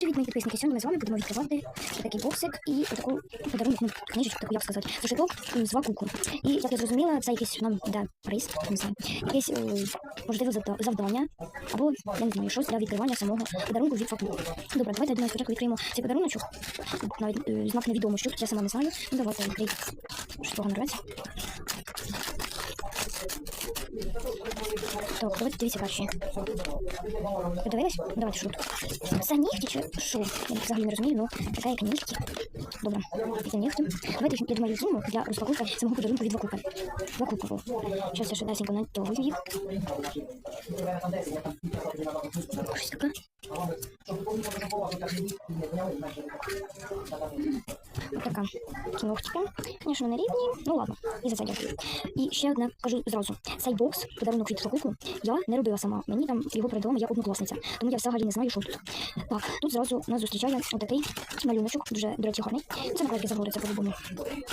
Привіт, мої підписники. Сьогодні ми з вами будемо відкривати такий боксик і таку подарунок, ну, книжечку, таку, як сказати, зашиток з вакуку. І, як я зрозуміла, це якийсь нам йде приз, не знаю, якесь е, можливо завда- завдання, або, я не знаю, щось для відкривання самого подарунку від вакуку. Добре, давайте я думаю, спочатку відкриємо цей подаруночок. Навіть е, знак невідомо, що тут, я сама не знаю. Ну, давайте відкриємо. Що того нарветься. Так, давайте дивіться перші. Ви дивились? Давайте що тут. Це нігті чи що? Я взагалі не розумію, ну така як нігті. Добре, це нігті. Давайте їх, я думаю, візьмемо для розпаковки самого подарунку від Вакука. Вакуку. Щас я швидесенько натягую їх. Щось таке. Така. Такі ногтики. Звісно, вони рівні. Ну ладно, і за це дякую. І ще одне кажу зразу. Цей бокс, подарунок від Факуку, я не робила сама. Мені там його передала моя однокласниця. Тому я взагалі не знаю, що тут. Так, тут зразу нас зустрічає отакий малюночок, дуже, до речі, гарний. Це наклейки заборються по-любому.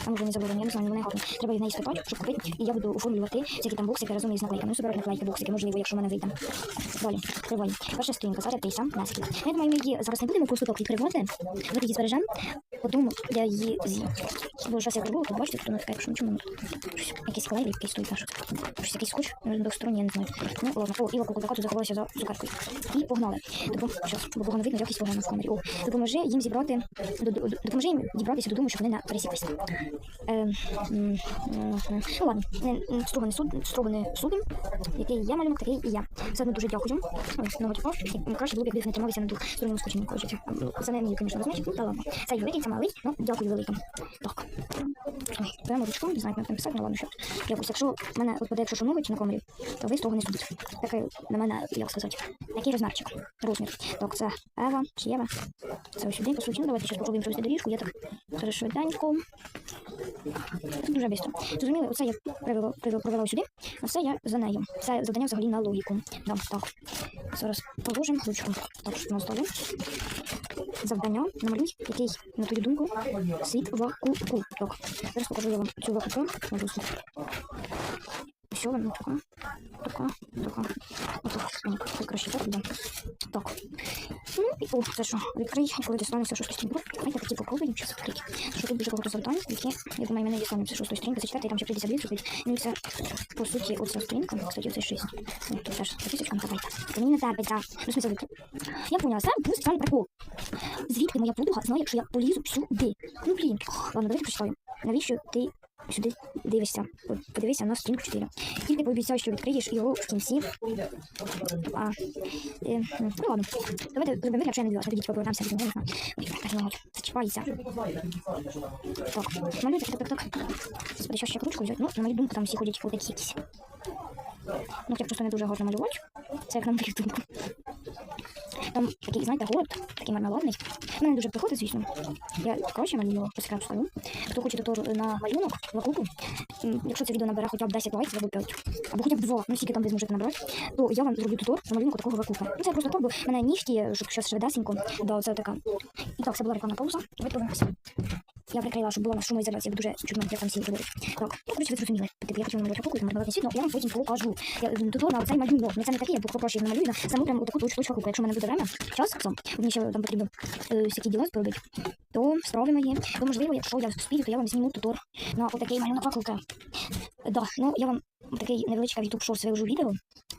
А може не заборені, я не знаю, вони гарні. Треба їх неї спитати, щоб купити. І я буду оформлювати всякі там боксики разом із наклейками. Ну, собирати наклейки, боксики, можливо, якщо в мене вийде. Далі, відкриваємо. Перша сторінка, зараз ти сам наскільки. Я думаю, ми її зараз не будемо просто так відкривати. Ми тоді збережемо. Потім я її з'їм. Бо зараз я пробую, то бачите, тут вона така, якщо нічого не щось, якийсь клей, якийсь стоїть наш. Щось якийсь скотч, може, двосторонній, я не знаю. Ну, ладно, о, Іва Кукулака тут заховалася за цукеркою. І погнали. Допом... Щас, бо погано видно, якісь погано в камері. О, допоможи їм зібрати, до- до- допоможи їм дібратися додому, щоб вони не пересіклися. Е, ну, ладно, строго не суд, строго не судим. Який я малюнок, такий і я. Все одно дуже дякую. Тіпав. І Краще було б, якби не трималися на двосторонньому скотчі. Коротше, це- це не мій, звісно, розмір. Ну, та ладно. Цей великий, це малий. Ну, дякую велике. Так. Ой, беремо ручку, не знаю, як написати, ну ладно, що. Якось, якщо мене випаде, якщо шумовить на камері, то ви з того не судите. Такий на мене, як сказати, який розмірчик, розмір. Так, це Ева чи Єва. Це ось сюди, по суті. Ну, давайте зараз попробуємо провести доріжку. Я так дуже швиденько. Це дуже швидко. Зрозуміли, оце я привела, привела, провела сюди, а це я за нею. Це завдання взагалі на логіку. Да, так. Зараз положимо ручку. Так, на столі. Завдання намалюй, який, на твою думку, світ вакуку. Так, зараз покажу я вам цю. Надусно. Все, вона така, така, така. Отак, так краще так буде. Так. Ну, це що, відкрий, коли дістанешся шосту сторінку. Давайте такі попробуємо, зараз відкрити. Що тут дуже багато завдань, які, я думаю, мене дістанемося шостої сторінки, зачитати, і там ще 52 зробити. Ну, і це, по суті, оця сторінка, кстати, оце 6. Ну, тут теж записочка, ну, давайте. Це мені не терпиться. Ну, смисл, я поняла, це був спеціальний прикол. Звідки моя подруга знає, що я полізу сюди? Ну, блін. Ладно, давайте прочитаю. Навіщо ти сюди дивишся? Подивися на сторінку 4. Тільки пообіцяй, що відкриєш його в кінці. А, е, ну ладно. Давайте зробимо вигляд, що я не дивилася. Тоді повернемося до нього. Ой, так ноготь. Зачіпається. Так, малюйте, так, так, так. Господи, що ще ручку взяти? Ну, на мою думку, там всі ходять отакі якісь. Ну, я просто не дуже гарно малювати. Це як на мою думку. Там такий, знаєте, город, такий мармеладний. Мене дуже приходить, звісно. Я коротше малюю по секрету свою. Хто хоче дотор на малюнок, вакуку, м, якщо це відео набере хоча б 10 лайків або 5, або хоча б 2, ну скільки там ви зможете набрати, то я вам зроблю тутор на малюнку такого вакука. Ну це просто так, бо в мене нігті, щоб щось швидесенько, да, це така. І так, це була рекламна пауза. Давайте повернемося. Я прикрила, щоб була на шумоізоляція, бо дуже чудно, як там всі говорять. Так, ну, коротше, ви зрозуміли. Типу, я хотіла намалювати вакуку, намалювати світ, ну, я вам потім покажу. Я м, тутор на цей малюнок, ну це не такий, я попрошу я намалюю на саму прям таку точку точку. Якщо в мене буде время, час, сам, мені ще там потрібно е, всякі діла зробити, то справи мої, То можливо, якщо я спію, то я вам зніму тутор на отакий малюнок вакука. Да, ну я вам такий невеличкий YouTube шорт виложу відео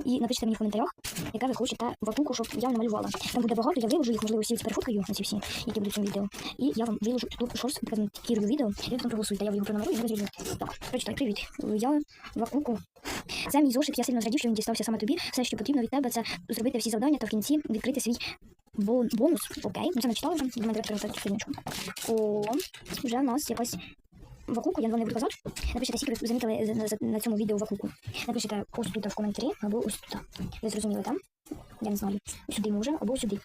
і напишіть мені в коментарях, яке ви хочете вакуку, щоб я намалювала. Там буде багато, я виложу їх, можливо, всі на ці всі, які будуть в цьому відео. І я вам виложу тут шорт, кірую відео, і ви потім проголосуєте. Я його пронамалюю і зрозуміли. Так, прочитай, привіт. Я вакуку. Це мій зошит, я сильно зрадів, що він дістався саме тобі. Все, що потрібно від тебе, це зробити всі завдання та в кінці відкрити свій бонус. Окей, ну це не читали вже, мене директор. О, вже в нас якась вакуку, я вам не буду казати. Напишіть, скільки ви замітили на, на, цьому відео вакуку. Напишіть ось тут в коментарі, або ось тут. Ви зрозуміли там? Я не знаю. Сюди може, або сюди.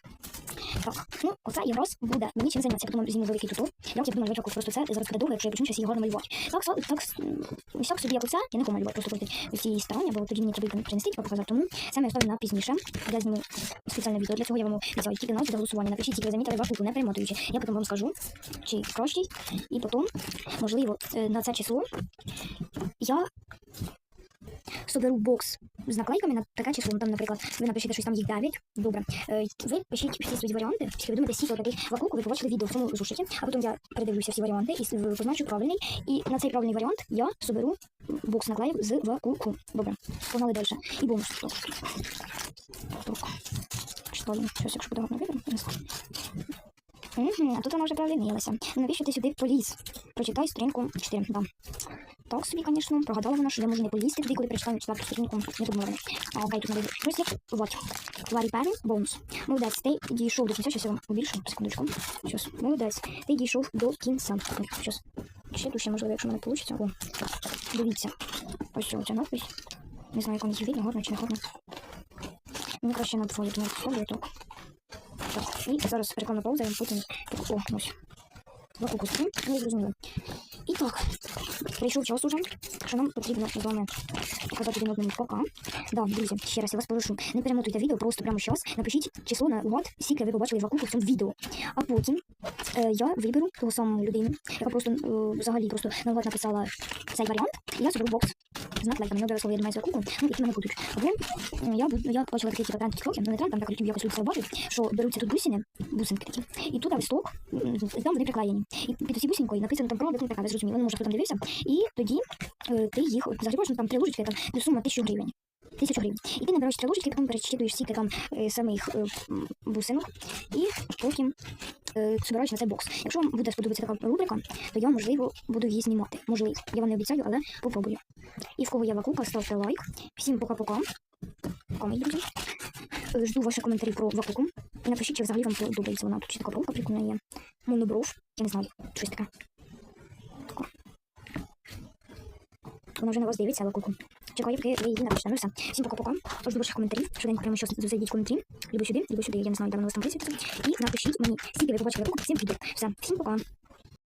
Так, ну оце якраз буде мені чим займатися. Я потім візьму великий тутор. Я буду малювати вакуку. просто це зараз буде довго, якщо я почну щось гарно малювати. Так, так, так, так собі як оце, я не малювати, просто проти ось цієї сторони, бо тоді мені треба принести, типу, показати. Тому це ми оставимо на пізніше. Я зніму спеціальне відео. Для цього я вам обіцяю тільки на нас голосування. Напишіть, тільки ви замітили вакуку, не перемотуючи. Я потім вам скажу, чи кращий. І потім, можливо, е, на це число я соберу бокс з наклейками на таке число. Ну, Там, наприклад, ви напишете щось там їх 9. Добре. Е, ви пишіть всі свої варіанти, скільки ви думаєте, скільки таких вакуку ви побачили відео в цьому зошиті, а потім я передивлюся всі варіанти і позначу правильний. І на цей правильний варіант я соберу бокс наклеїв з вакуку. Добре. Погнали далі. І бонус. Так. Щось, якщо буде гарно видно. Угу, а тут вона вже провинилася. Навіщо ти сюди поліз? Прочитай сторінку 4. Да. Так собі, звісно, прогадала вона, що я можу не полізти туди, коли прочитаю четверту сторінку. Не подумала. А окей, тут навіть розділ. Вот. Ларі Перрі, бонус. Молодець, ти дійшов до кінця, щас я вам побільшу, секундочку. Щас. Молодець, ти дійшов до кінця. Щас. Ще тут ще, можливо, якщо мене вийде. О, дивіться. Ось ця надпись. Не знаю, як вам її видно, гарно чи не гарно. Мені краще на двоє, тому фолію так. Так, і зараз рекламна пауза, і потім так, о, ось. Два стрім, не зрозуміло. І так, прийшов час уже, що нам потрібно з вами показати один одному пока. Да, друзі, ще раз я вас прошу, не перемотуйте відео, просто прямо зараз напишіть число на год, скільки ви побачили вакуку в цьому відео. А потім е, я виберу того саму людину, яка просто е, взагалі просто на год написала цей варіант, і я соберу бокс. з наклейками, не обов'язково я думаю, з ну, які мене будуть. Або м, я, буду- я бачила такий типу, тренд тіктоки, ну не тренд, там так якось люди бачать, що беруться тут бусини, бусинки такі, і тут листок, м, там вони приклеєні. І під усі бусинкою написано там про така, ви зрозуміли, ну може хто там дивився. І тоді е, ти їх загрібаєш, ну там три ложечки, там ну, сума тисячу гривень. Тисячу гривень. І ти набираєш три ложечки, потім перечитуєш стільки там е, самих е, бусинок, і потім е, собираєш на цей бокс. Якщо вам буде сподобатися така рубрика, то я, можливо, буду її знімати. Можливо. Я вам не обіцяю, але попробую. І в кого є вакука, ставте лайк. Всім пока-пока. Пока, друзі. Жду ваші коментарі про вакуку. І напишіть, чи взагалі вам подобається вона. Тут ще така бровка прикольна є. Монобров. Я не знаю, щось таке. Вона вже на вас дивиться, вакуку. Чекаю, поки ви її напишете. Ну. Всім пока-пока. Жду ваших коментарів. Швиденько прямо щось зайдіть в коментарі. Либо сюди, либо сюди. Я не знаю, де вас там присвітиться. І напишіть мені, скільки ви побачили під цим відео. Все. Всім пока.